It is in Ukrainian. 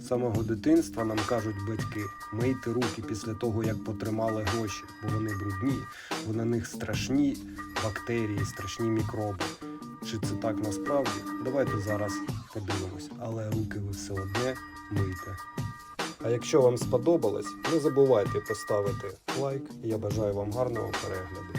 З самого дитинства нам кажуть батьки, мийте руки після того, як потримали гроші, бо вони брудні, бо на них страшні бактерії, страшні мікроби. Чи це так насправді? Давайте зараз подивимось, але руки ви все одне мийте. А якщо вам сподобалось, не забувайте поставити лайк. Я бажаю вам гарного перегляду.